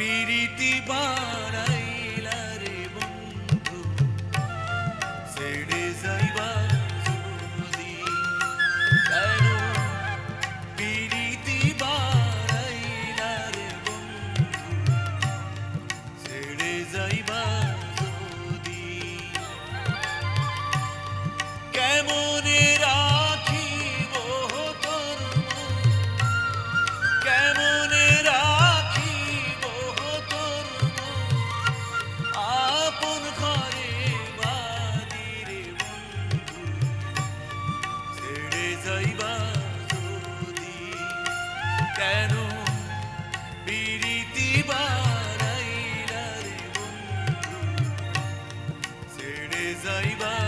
পিরিতি বাড়াই i'm Jesus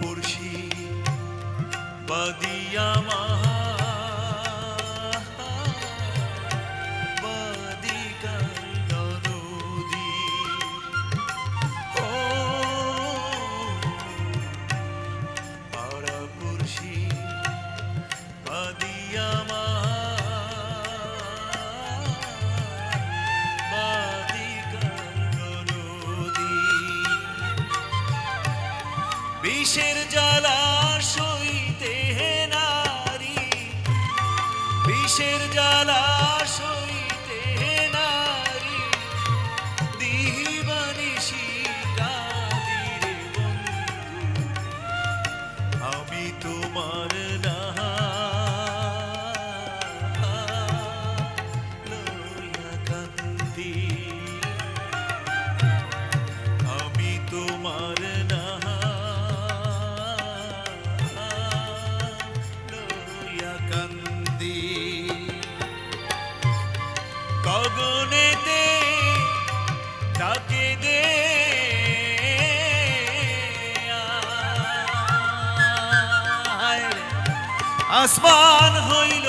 পড়শি বাদিয়া মা বিষের জ্বালা সইতে নারী দিহিবানিশি আমি তোমার না আসমান হইল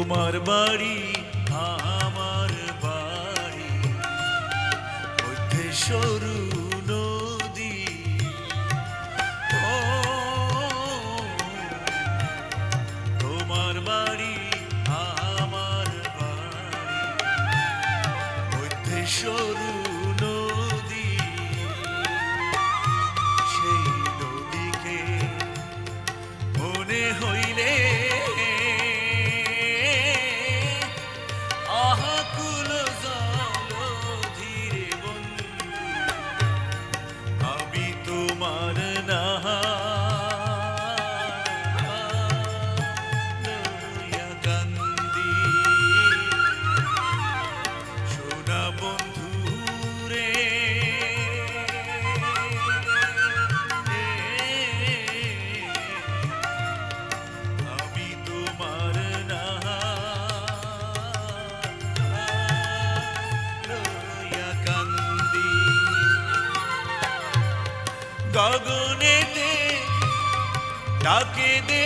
তোমার বাড়ি আমার বাড়ি। সরু ঢাকি দে।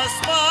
আসমান